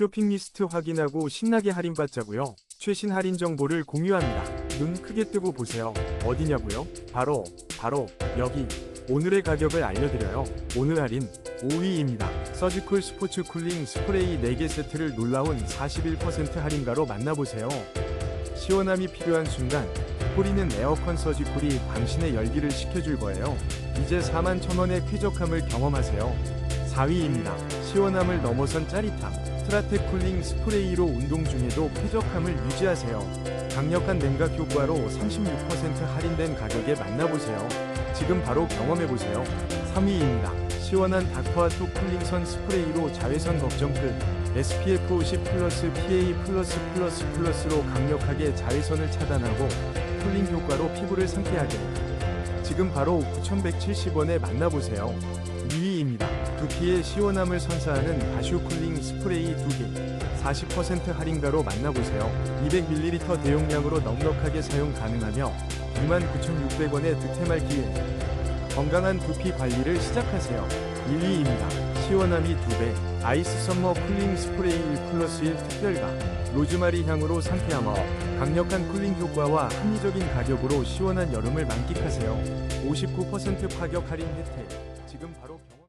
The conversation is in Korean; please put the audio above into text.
쇼핑 리스트 확인하고 신나게 할인받자고요. 최신 할인 정보를 공유합니다. 눈 크게 뜨고 보세요. 어디냐고요? 바로 바로 여기. 오늘의 가격을 알려드려요. 오늘 할인 5위입니다. 서지콜 스포츠 쿨링 스프레이 4개 세트를 놀라운 41% 할인가로 만나보세요. 시원함이 필요한 순간 뿌리는 에어컨 서지콜이 당신의 열기를 식혀줄 거예요. 이제 4만 1천원의 쾌적함을 경험하세요. 4위입니다. 시원함을 넘어선 짜릿함. 트라텍 쿨링 스프레이로 운동 중에도 쾌적함을 유지하세요. 강력한 냉각 효과로 36% 할인된 가격에 만나보세요. 지금 바로 경험해보세요. 3위입니다. 시원한 닥터아토 쿨링선 스프레이로 자외선 걱정 끝. SPF 50 플러스 PA 플러스 플러스 플러스로 강력하게 자외선을 차단하고 쿨링 효과로 피부를 상쾌하게. 지금 바로 9,170원에 만나보세요. 2위입니다. 두피의 시원함을 선사하는 다슈 쿨링 스프레이 2개. 40% 할인가로 만나보세요. 200ml 대용량으로 넉넉하게 사용 가능하며 29,600원의 득템할 기회. 건강한 두피 관리를 시작하세요. 1위입니다. 시원함이 2배. 아이스 썸머 쿨링 스프레이 1 플러스 1 특별가. 로즈마리 향으로 상쾌함어 강력한 쿨링 효과와 합리적인 가격으로 시원한 여름을 만끽하세요. 59% 파격 할인 혜택. 지금 바로 경...